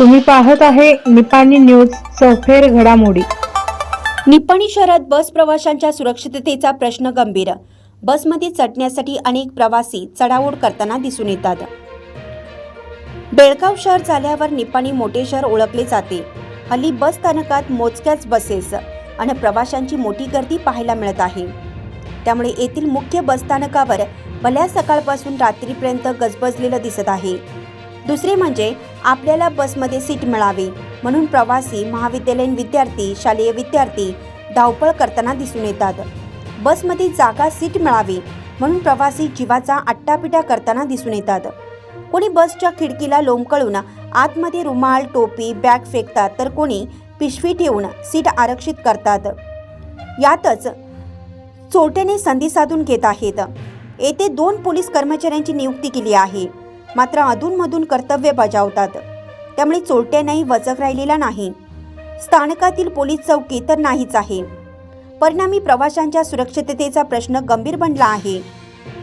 तुम्ही पाहत आहे निपाणी न्यूज चौफेर घडामोडी. निपाणी शहरात बस प्रवाशांच्या सुरक्षिततेचा प्रश्न गंभीर. बसमध्ये चढण्यासाठी अनेक प्रवासी चढाओढ करताना दिसून येतात. बेळगाव शहर झाल्यावर निपाणी मोठे शहर ओळखले जाते. हल्ली बस स्थानकात मोजक्याच बसेस आणि प्रवाशांची मोठी गर्दी पाहायला मिळत आहे. त्यामुळे येथील मुख्य बस स्थानकावर भल्या सकाळपासून रात्रीपर्यंत गजबजलेलं दिसत आहे. दुसरे म्हणजे आपल्याला बसमध्ये सीट मिळावी. म्हणून प्रवासी महाविद्यालयीन विद्यार्थी शालेय विद्यार्थी धावपळ करताना दिसून येतात. बसमध्ये जागा सीट मिळावी. म्हणून प्रवासी जीवाचा आट्टापिटा करताना दिसून येतात. कोणी बसच्या खिडकीला लोंबकळून आतमध्ये रुमाल टोपी बॅग फेकतात तर कोणी पिशवी ठेवून सीट आरक्षित करतात. यातच चोरट्याने संधी साधून घेत आहेत. येथे दोन पोलीस कर्मचाऱ्यांची नियुक्ती केली आहे. मात्र अधूनमधून कर्तव्य बजावतात. त्यामुळे चोरट्यांनाही वचक राहिलेला नाही. स्थानकातील पोलीस चौकी तर नाहीच आहे. परिणामी प्रवाशांच्या सुरक्षिततेचा प्रश्न गंभीर बनला आहे.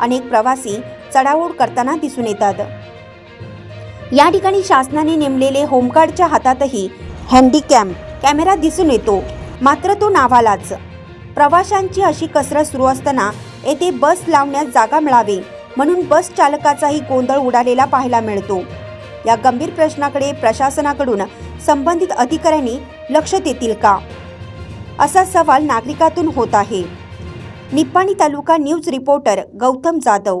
अनेक प्रवासी चढाओढ करताना दिसून येतात. या ठिकाणी शासनाने नेमलेले होमगार्डच्या हातातही हँडीकॅम कॅमेरा दिसून येतो. मात्र तो नावालाच. प्रवाशांची अशी कसरत सुरू असताना येथे बस लावण्यास जागा मिळावी म्हणून बस चालकाचाही गोंधळ उडालेला पाहायला मिळतो. या गंभीर प्रश्नाकडे प्रशासनाकडून संबंधित अधिकाऱ्यांनी लक्ष देतील का? असा सवाल नागरिकातून होत आहे. Nippani taluka news reporter Gautam Jadhav.